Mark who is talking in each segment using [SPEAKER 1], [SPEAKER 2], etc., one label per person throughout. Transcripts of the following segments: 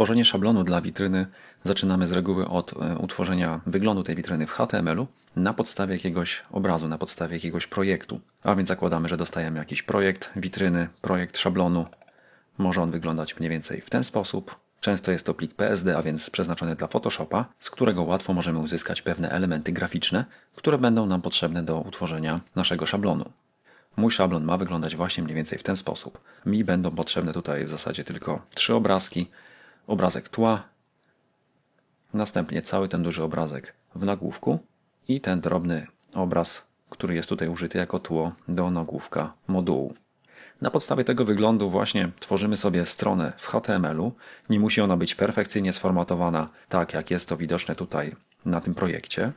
[SPEAKER 1] Tworzenie szablonu dla witryny zaczynamy z reguły od e, utworzenia wyglądu tej witryny w HTML-u na podstawie jakiegoś obrazu, na podstawie jakiegoś projektu. A więc zakładamy, że dostajemy jakiś projekt witryny, projekt szablonu. Może on wyglądać mniej więcej w ten sposób. Często jest to plik PSD, a więc przeznaczony dla Photoshopa, z którego łatwo możemy uzyskać pewne elementy graficzne, które będą nam potrzebne do utworzenia naszego szablonu. Mój szablon ma wyglądać właśnie mniej więcej w ten sposób. Mi będą potrzebne tutaj w zasadzie tylko trzy obrazki. Obrazek tła, następnie cały ten duży obrazek w nagłówku i ten drobny obraz, który jest tutaj użyty jako tło do nagłówka modułu. Na podstawie tego wyglądu właśnie tworzymy sobie stronę w HTML-u. Nie musi ona być perfekcyjnie sformatowana, tak jak jest to widoczne tutaj na tym projekcie.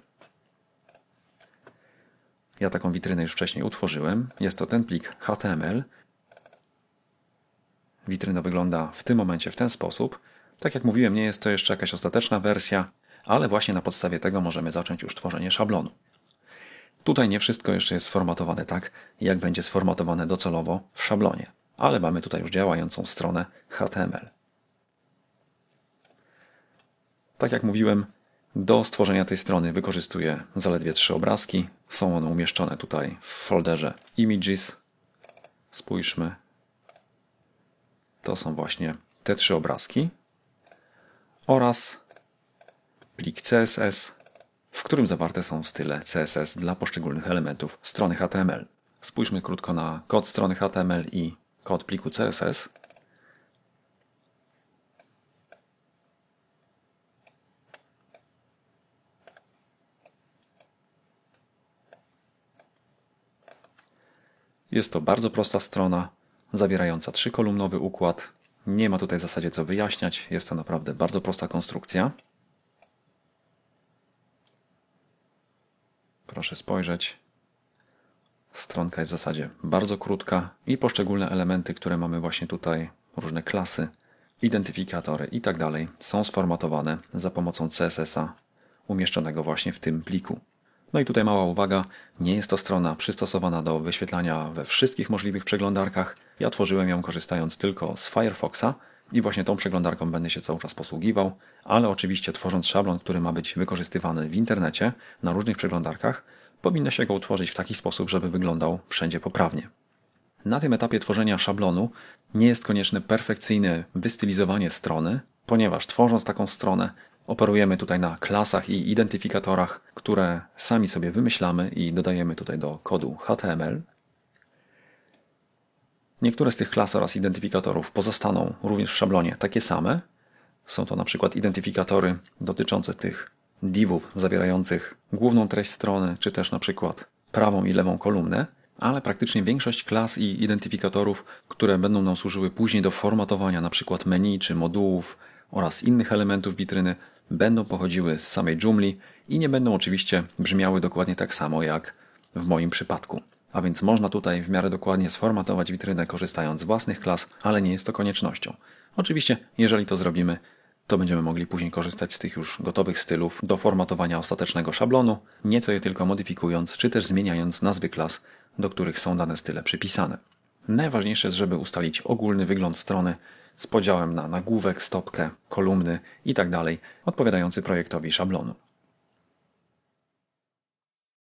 [SPEAKER 1] Ja taką witrynę już wcześniej utworzyłem. Jest to ten plik HTML. Witryna wygląda w tym momencie w ten sposób. Tak jak mówiłem, nie jest to jeszcze jakaś ostateczna wersja, ale właśnie na podstawie tego możemy zacząć już tworzenie szablonu. Tutaj nie wszystko jeszcze jest sformatowane tak, jak będzie sformatowane docelowo w szablonie, ale mamy tutaj już działającą stronę HTML. Tak jak mówiłem, do stworzenia tej strony wykorzystuję zaledwie trzy obrazki. Są one umieszczone tutaj w folderze Images. Spójrzmy. To są właśnie te trzy obrazki oraz plik CSS, w którym zawarte są style CSS dla poszczególnych elementów strony HTML. Spójrzmy krótko na kod strony HTML i kod pliku CSS. Jest to bardzo prosta strona, zawierająca trzykolumnowy układ. Nie ma tutaj w zasadzie co wyjaśniać, jest to naprawdę bardzo prosta konstrukcja. Proszę spojrzeć. Stronka jest w zasadzie bardzo krótka i poszczególne elementy, które mamy właśnie tutaj, różne klasy, identyfikatory i tak dalej, są sformatowane za pomocą CSS-a umieszczonego właśnie w tym pliku. No i tutaj mała uwaga, nie jest to strona przystosowana do wyświetlania we wszystkich możliwych przeglądarkach. Ja tworzyłem ją korzystając tylko z Firefoxa i właśnie tą przeglądarką będę się cały czas posługiwał, ale oczywiście tworząc szablon, który ma być wykorzystywany w internecie na różnych przeglądarkach, powinno się go utworzyć w taki sposób, żeby wyglądał wszędzie poprawnie. Na tym etapie tworzenia szablonu nie jest konieczne perfekcyjne wystylizowanie strony, ponieważ tworząc taką stronę Operujemy tutaj na klasach i identyfikatorach, które sami sobie wymyślamy i dodajemy tutaj do kodu HTML. Niektóre z tych klas oraz identyfikatorów pozostaną również w szablonie takie same. Są to na przykład identyfikatory dotyczące tych divów zawierających główną treść strony, czy też na przykład prawą i lewą kolumnę, ale praktycznie większość klas i identyfikatorów, które będą nam służyły później do formatowania na przykład menu czy modułów oraz innych elementów witryny, będą pochodziły z samej Joomla i nie będą oczywiście brzmiały dokładnie tak samo jak w moim przypadku. A więc można tutaj w miarę dokładnie sformatować witrynę korzystając z własnych klas, ale nie jest to koniecznością. Oczywiście, jeżeli to zrobimy, to będziemy mogli później korzystać z tych już gotowych stylów do formatowania ostatecznego szablonu, nieco je tylko modyfikując, czy też zmieniając nazwy klas, do których są dane style przypisane. Najważniejsze jest, żeby ustalić ogólny wygląd strony, z podziałem na nagłówek, stopkę, kolumny itd., tak odpowiadający projektowi szablonu.